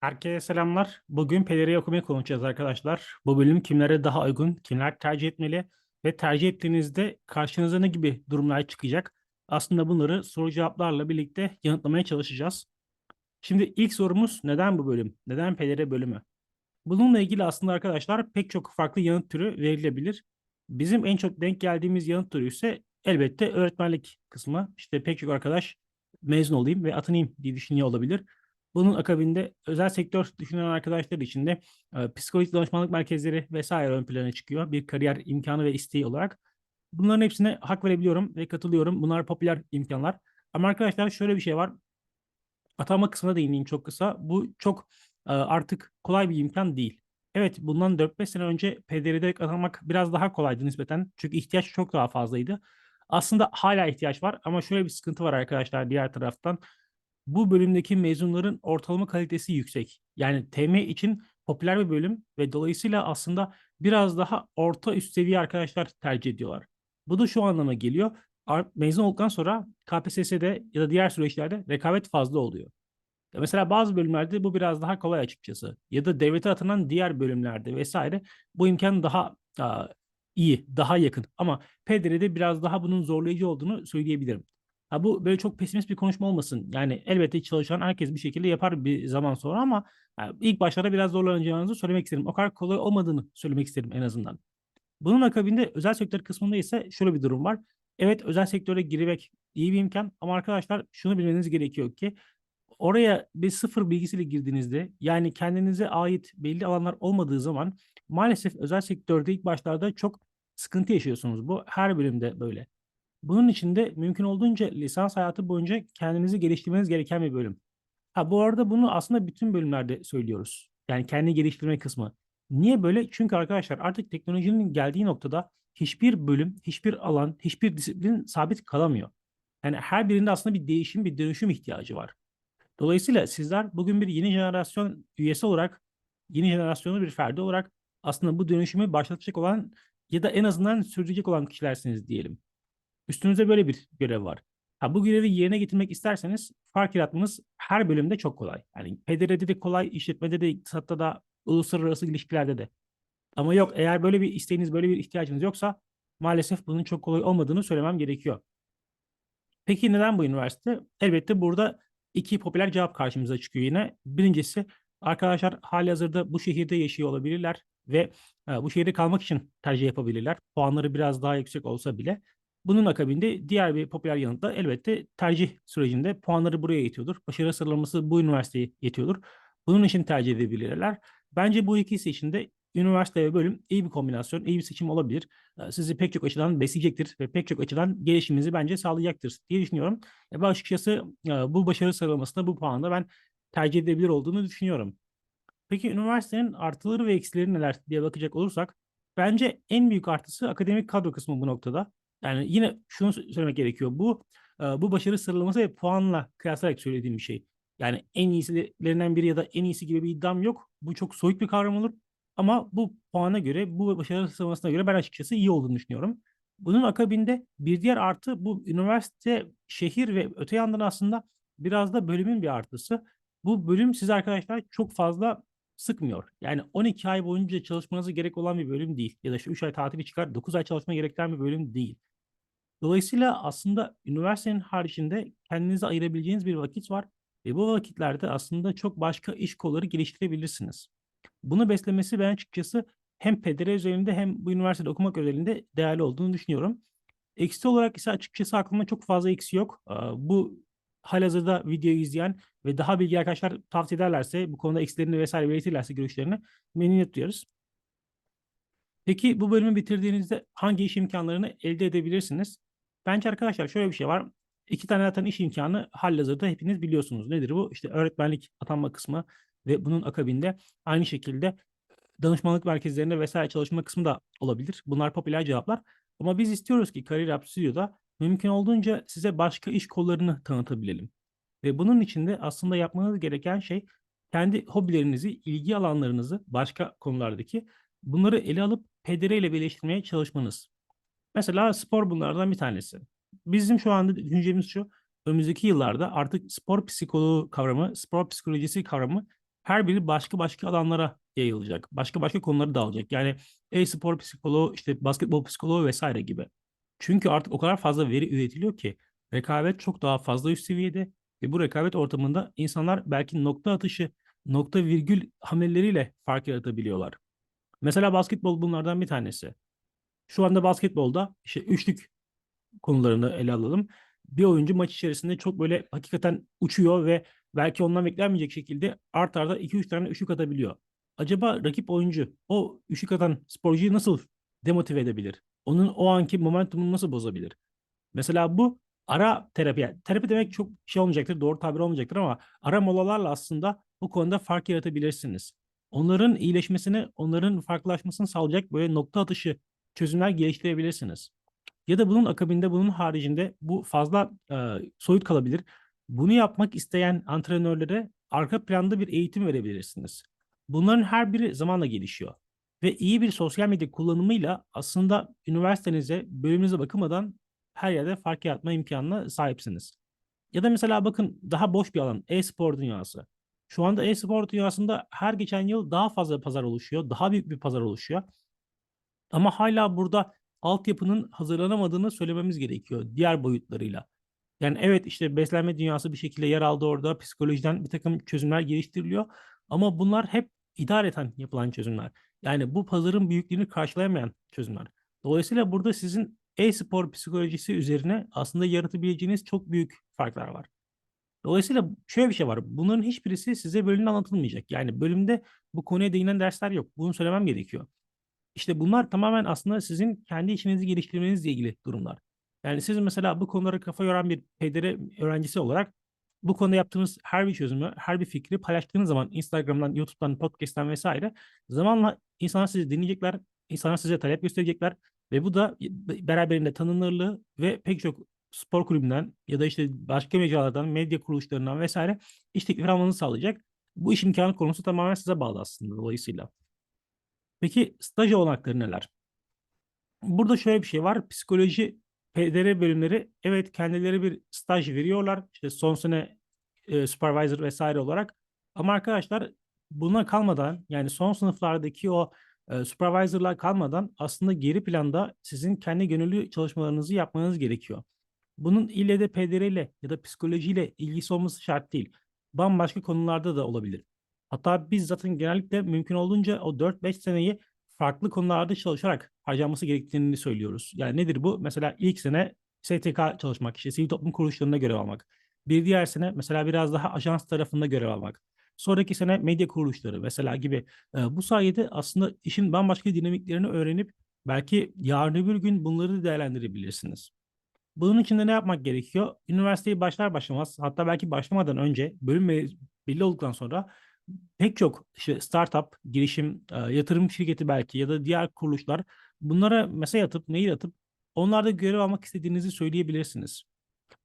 Herkese selamlar. Bugün PDR'yi okumayı konuşacağız arkadaşlar. Bu bölüm kimlere daha uygun, kimler tercih etmeli ve tercih ettiğinizde karşınıza ne gibi durumlar çıkacak? Aslında bunları soru cevaplarla birlikte yanıtlamaya çalışacağız. Şimdi ilk sorumuz neden bu bölüm? Neden PDR bölümü? Bununla ilgili aslında arkadaşlar pek çok farklı yanıt türü verilebilir. Bizim en çok denk geldiğimiz yanıt türü ise elbette öğretmenlik kısmı. İşte pek çok arkadaş mezun olayım ve atanayım diye düşünüyor olabilir. Bunun akabinde özel sektör düşünen arkadaşlar için de e, psikolojik danışmanlık merkezleri vesaire ön plana çıkıyor. Bir kariyer imkanı ve isteği olarak. Bunların hepsine hak verebiliyorum ve katılıyorum. Bunlar popüler imkanlar. Ama arkadaşlar şöyle bir şey var. Atama kısmına değineyim çok kısa. Bu çok e, artık kolay bir imkan değil. Evet bundan 4-5 sene önce PDR'de atamak biraz daha kolaydı nispeten. Çünkü ihtiyaç çok daha fazlaydı. Aslında hala ihtiyaç var ama şöyle bir sıkıntı var arkadaşlar diğer taraftan bu bölümdeki mezunların ortalama kalitesi yüksek. Yani TM için popüler bir bölüm ve dolayısıyla aslında biraz daha orta üst seviye arkadaşlar tercih ediyorlar. Bu da şu anlama geliyor. Mezun olduktan sonra KPSS'de ya da diğer süreçlerde rekabet fazla oluyor. Mesela bazı bölümlerde bu biraz daha kolay açıkçası. Ya da devlete atanan diğer bölümlerde vesaire bu imkan daha iyi, daha yakın. Ama PDR'de biraz daha bunun zorlayıcı olduğunu söyleyebilirim. Ha bu böyle çok pesimist bir konuşma olmasın. Yani elbette çalışan herkes bir şekilde yapar bir zaman sonra ama ilk başlarda biraz zorlanacağınızı söylemek isterim. O kadar kolay olmadığını söylemek isterim en azından. Bunun akabinde özel sektör kısmında ise şöyle bir durum var. Evet özel sektöre girmek iyi bir imkan ama arkadaşlar şunu bilmeniz gerekiyor ki oraya bir sıfır bilgisiyle girdiğinizde yani kendinize ait belli alanlar olmadığı zaman maalesef özel sektörde ilk başlarda çok sıkıntı yaşıyorsunuz. Bu her bölümde böyle. Bunun için de mümkün olduğunca lisans hayatı boyunca kendinizi geliştirmeniz gereken bir bölüm. Ha bu arada bunu aslında bütün bölümlerde söylüyoruz. Yani kendi geliştirme kısmı. Niye böyle? Çünkü arkadaşlar artık teknolojinin geldiği noktada hiçbir bölüm, hiçbir alan, hiçbir disiplin sabit kalamıyor. Yani her birinde aslında bir değişim, bir dönüşüm ihtiyacı var. Dolayısıyla sizler bugün bir yeni jenerasyon üyesi olarak, yeni jenerasyonu bir ferdi olarak aslında bu dönüşümü başlatacak olan ya da en azından sürecek olan kişilersiniz diyelim. Üstünüzde böyle bir görev var. Ha, bu görevi yerine getirmek isterseniz fark yaratmanız her bölümde çok kolay. Yani PDR'de de kolay, işletmede de, iktisatta da, uluslararası ilişkilerde de. Ama yok eğer böyle bir isteğiniz, böyle bir ihtiyacınız yoksa maalesef bunun çok kolay olmadığını söylemem gerekiyor. Peki neden bu üniversite? Elbette burada iki popüler cevap karşımıza çıkıyor yine. Birincisi arkadaşlar hali hazırda bu şehirde yaşıyor olabilirler ve e, bu şehirde kalmak için tercih yapabilirler. Puanları biraz daha yüksek olsa bile. Bunun akabinde diğer bir popüler yanıt da elbette tercih sürecinde puanları buraya yetiyordur. Başarı sıralaması bu üniversiteye yetiyordur. Bunun için tercih edebilirler. Bence bu ikisi için de üniversite ve bölüm iyi bir kombinasyon, iyi bir seçim olabilir. Sizi pek çok açıdan besleyecektir ve pek çok açıdan gelişiminizi bence sağlayacaktır diye düşünüyorum. Ben açıkçası bu başarı sıralamasında bu puanda ben tercih edebilir olduğunu düşünüyorum. Peki üniversitenin artıları ve eksileri neler diye bakacak olursak bence en büyük artısı akademik kadro kısmı bu noktada. Yani yine şunu söylemek gerekiyor. Bu bu başarı sıralaması ve puanla kıyaslayarak söylediğim bir şey. Yani en iyisilerinden biri ya da en iyisi gibi bir iddiam yok. Bu çok soyut bir kavram olur. Ama bu puana göre, bu başarı sıralamasına göre ben açıkçası iyi olduğunu düşünüyorum. Bunun akabinde bir diğer artı bu üniversite, şehir ve öte yandan aslında biraz da bölümün bir artısı. Bu bölüm siz arkadaşlar çok fazla sıkmıyor. Yani 12 ay boyunca çalışmanızı gerek olan bir bölüm değil. Ya da işte 3 ay tatili çıkar 9 ay çalışma gerektiren bir bölüm değil. Dolayısıyla aslında üniversitenin haricinde kendinize ayırabileceğiniz bir vakit var ve bu vakitlerde aslında çok başka iş kolları geliştirebilirsiniz. Bunu beslemesi ben açıkçası hem PDR üzerinde hem bu üniversitede okumak özelinde değerli olduğunu düşünüyorum. Eksi olarak ise açıkçası aklımda çok fazla eksi yok. Bu halihazırda videoyu izleyen ve daha bilgi arkadaşlar tavsiye ederlerse bu konuda eksilerini vesaire belirtirlerse görüşlerini memnuniyet duyarız. Peki bu bölümü bitirdiğinizde hangi iş imkanlarını elde edebilirsiniz? Bence arkadaşlar şöyle bir şey var. İki tane zaten iş imkanı halihazırda hepiniz biliyorsunuz. Nedir bu? İşte öğretmenlik atanma kısmı ve bunun akabinde aynı şekilde danışmanlık merkezlerinde vesaire çalışma kısmı da olabilir. Bunlar popüler cevaplar. Ama biz istiyoruz ki Kariyer App Studio'da mümkün olduğunca size başka iş kollarını tanıtabilelim. Ve bunun için de aslında yapmanız gereken şey kendi hobilerinizi, ilgi alanlarınızı başka konulardaki bunları ele alıp PDR ile birleştirmeye çalışmanız. Mesela spor bunlardan bir tanesi. Bizim şu anda düşüncemiz şu. Önümüzdeki yıllarda artık spor psikoloğu kavramı, spor psikolojisi kavramı Her biri başka başka alanlara yayılacak. Başka başka konuları dağılacak. Yani e-spor psikoloğu, işte basketbol psikoloğu vesaire gibi. Çünkü artık o kadar fazla veri üretiliyor ki rekabet çok daha fazla üst seviyede ve bu rekabet ortamında insanlar belki nokta atışı, nokta virgül hamleleriyle fark yaratabiliyorlar. Mesela basketbol bunlardan bir tanesi. Şu anda basketbolda işte üçlük konularını ele alalım. Bir oyuncu maç içerisinde çok böyle hakikaten uçuyor ve belki ondan beklenmeyecek şekilde art arda 2-3 tane üçlük atabiliyor. Acaba rakip oyuncu o üçlük atan sporcuyu nasıl demotive edebilir? Onun o anki momentumunu nasıl bozabilir? Mesela bu ara terapi. Yani terapi demek çok şey olmayacaktır, doğru tabir olmayacaktır ama ara molalarla aslında bu konuda fark yaratabilirsiniz. Onların iyileşmesini, onların farklılaşmasını sağlayacak böyle nokta atışı çözümler geliştirebilirsiniz. Ya da bunun akabinde, bunun haricinde bu fazla e, soyut kalabilir. Bunu yapmak isteyen antrenörlere arka planda bir eğitim verebilirsiniz. Bunların her biri zamanla gelişiyor. Ve iyi bir sosyal medya kullanımıyla aslında üniversitenize, bölümünüze bakamadan her yerde fark yaratma imkanına sahipsiniz. Ya da mesela bakın daha boş bir alan, e-spor dünyası. Şu anda e-spor dünyasında her geçen yıl daha fazla pazar oluşuyor, daha büyük bir pazar oluşuyor. Ama hala burada altyapının hazırlanamadığını söylememiz gerekiyor diğer boyutlarıyla. Yani evet işte beslenme dünyası bir şekilde yer aldı orada. Psikolojiden bir takım çözümler geliştiriliyor. Ama bunlar hep idareten yapılan çözümler. Yani bu pazarın büyüklüğünü karşılayamayan çözümler. Dolayısıyla burada sizin e-spor psikolojisi üzerine aslında yaratabileceğiniz çok büyük farklar var. Dolayısıyla şöyle bir şey var. Bunların hiçbirisi size bölümde anlatılmayacak. Yani bölümde bu konuya değinen dersler yok. Bunu söylemem gerekiyor. İşte bunlar tamamen aslında sizin kendi işinizi geliştirmenizle ilgili durumlar. Yani siz mesela bu konulara kafa yoran bir PDR öğrencisi olarak bu konuda yaptığınız her bir çözümü, her bir fikri paylaştığınız zaman Instagram'dan, YouTube'dan, podcast'tan vesaire zamanla insanlar sizi dinleyecekler, insanlar size talep gösterecekler ve bu da beraberinde tanınırlığı ve pek çok spor kulübünden ya da işte başka mecralardan, medya kuruluşlarından vesaire iş teklifi almanızı sağlayacak. Bu iş imkanı konusu tamamen size bağlı aslında dolayısıyla. Peki staj olanakları neler? Burada şöyle bir şey var. Psikoloji PDR bölümleri evet kendileri bir staj veriyorlar. İşte son sene e, supervisor vesaire olarak. Ama arkadaşlar buna kalmadan yani son sınıflardaki o e, supervisor'lar kalmadan aslında geri planda sizin kendi gönüllü çalışmalarınızı yapmanız gerekiyor. Bunun ille de PDR ile ya da psikolojiyle ilgisi olması şart değil. Bambaşka konularda da olabilir. Hatta biz zaten genellikle mümkün olduğunca o 4-5 seneyi farklı konularda çalışarak harcanması gerektiğini söylüyoruz. Yani nedir bu? Mesela ilk sene STK çalışmak, işte sivil toplum kuruluşlarında görev almak. Bir diğer sene mesela biraz daha ajans tarafında görev almak. Sonraki sene medya kuruluşları mesela gibi. E, bu sayede aslında işin bambaşka dinamiklerini öğrenip belki yarın öbür gün bunları değerlendirebilirsiniz. Bunun için de ne yapmak gerekiyor? Üniversiteyi başlar başlamaz hatta belki başlamadan önce bölüm belli olduktan sonra pek çok işte startup, girişim, yatırım şirketi belki ya da diğer kuruluşlar bunlara mesaj atıp, mail atıp onlarda görev almak istediğinizi söyleyebilirsiniz.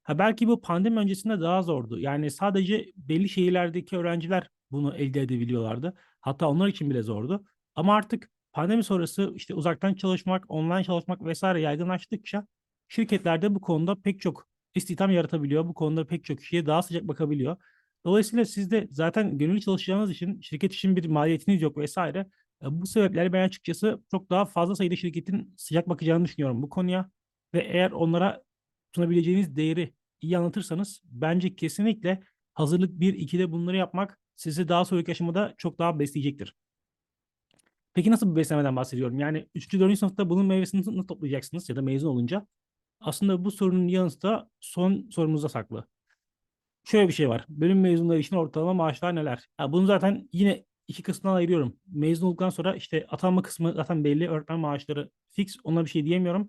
Ha belki bu pandemi öncesinde daha zordu. Yani sadece belli şehirlerdeki öğrenciler bunu elde edebiliyorlardı. Hatta onlar için bile zordu. Ama artık pandemi sonrası işte uzaktan çalışmak, online çalışmak vesaire yaygınlaştıkça şirketlerde bu konuda pek çok istihdam yaratabiliyor. Bu konuda pek çok kişiye daha sıcak bakabiliyor. Dolayısıyla siz de zaten gönüllü çalışacağınız için şirket için bir maliyetiniz yok vesaire. E, bu sebeplerle ben açıkçası çok daha fazla sayıda şirketin sıcak bakacağını düşünüyorum bu konuya. Ve eğer onlara sunabileceğiniz değeri iyi anlatırsanız bence kesinlikle hazırlık 1-2'de bunları yapmak sizi daha sonraki aşamada çok daha besleyecektir. Peki nasıl bir beslemeden bahsediyorum? Yani 3. 4. sınıfta bunun meyvesini nasıl toplayacaksınız ya da mezun olunca? Aslında bu sorunun yanıtı da son sorumuzda saklı şöyle bir şey var. Bölüm mezunları için ortalama maaşlar neler? Ya bunu zaten yine iki kısmına ayırıyorum. Mezun olduktan sonra işte atanma kısmı zaten belli. Öğretmen maaşları fix. Ona bir şey diyemiyorum.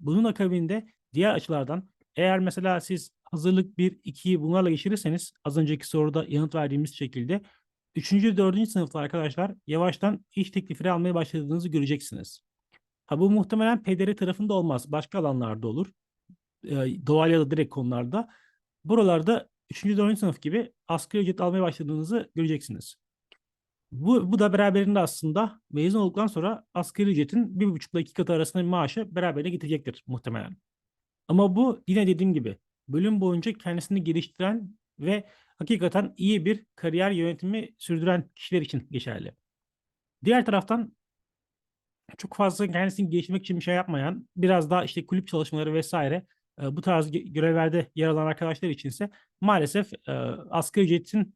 Bunun akabinde diğer açılardan eğer mesela siz hazırlık 1, 2'yi bunlarla geçirirseniz az önceki soruda yanıt verdiğimiz şekilde 3. 4. sınıfta arkadaşlar yavaştan iş teklifleri almaya başladığınızı göreceksiniz. Ha bu muhtemelen PDR tarafında olmaz. Başka alanlarda olur. E, doğal ya da direkt konularda. Buralarda 3. 4. sınıf gibi asgari ücret almaya başladığınızı göreceksiniz. Bu, bu da beraberinde aslında mezun olduktan sonra asgari ücretin bir buçukla iki katı arasında bir maaşı beraberine getirecektir muhtemelen. Ama bu yine dediğim gibi bölüm boyunca kendisini geliştiren ve hakikaten iyi bir kariyer yönetimi sürdüren kişiler için geçerli. Diğer taraftan çok fazla kendisini geliştirmek için bir şey yapmayan, biraz daha işte kulüp çalışmaları vesaire e, bu tarz görevlerde yer alan arkadaşlar içinse maalesef e, asgari ücretin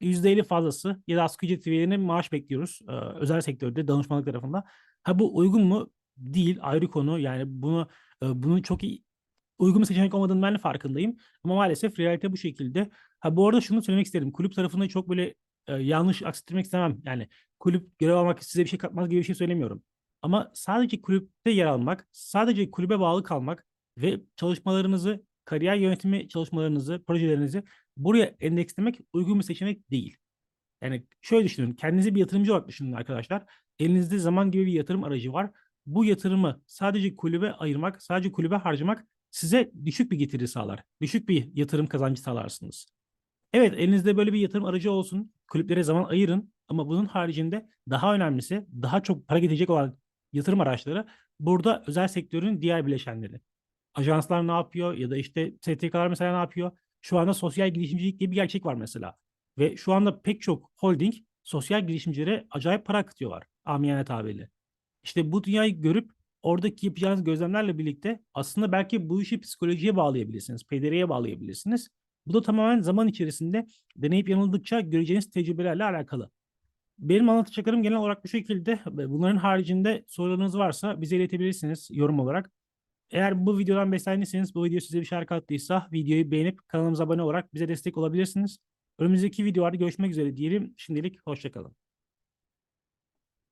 %50 fazlası ya da asgari ücret seviyelerine maaş bekliyoruz e, özel sektörde danışmanlık tarafında. Ha bu uygun mu? Değil ayrı konu. Yani bunu e, bunun çok iyi uygun bir seçenek olmadığını ben de farkındayım. Ama maalesef realite bu şekilde. Ha bu arada şunu söylemek isterim. Kulüp tarafında çok böyle e, yanlış aksettirmek istemem. Yani kulüp görev almak size bir şey katmaz gibi bir şey söylemiyorum. Ama sadece kulüpte yer almak, sadece kulübe bağlı kalmak ve çalışmalarınızı, kariyer yönetimi çalışmalarınızı, projelerinizi buraya endekslemek uygun bir seçenek değil. Yani şöyle düşünün, kendinizi bir yatırımcı olarak düşünün arkadaşlar. Elinizde zaman gibi bir yatırım aracı var. Bu yatırımı sadece kulübe ayırmak, sadece kulübe harcamak size düşük bir getiri sağlar. Düşük bir yatırım kazancı sağlarsınız. Evet elinizde böyle bir yatırım aracı olsun. Kulüplere zaman ayırın. Ama bunun haricinde daha önemlisi daha çok para getirecek olan yatırım araçları burada özel sektörün diğer bileşenleri. Ajanslar ne yapıyor ya da işte STK'lar mesela ne yapıyor? Şu anda sosyal girişimcilik diye bir gerçek var mesela. Ve şu anda pek çok holding sosyal girişimcilere acayip para akıtıyorlar. Amiyane tabiriyle. İşte bu dünyayı görüp oradaki yapacağınız gözlemlerle birlikte aslında belki bu işi psikolojiye bağlayabilirsiniz, PDR'ye bağlayabilirsiniz. Bu da tamamen zaman içerisinde deneyip yanıldıkça göreceğiniz tecrübelerle alakalı. Benim anlatacaklarım genel olarak bu şekilde. Bunların haricinde sorularınız varsa bize iletebilirsiniz yorum olarak. Eğer bu videodan beslendiyseniz, bu video size bir şeyler kattıysa videoyu beğenip kanalımıza abone olarak bize destek olabilirsiniz. Önümüzdeki videolarda görüşmek üzere diyelim. Şimdilik hoşçakalın.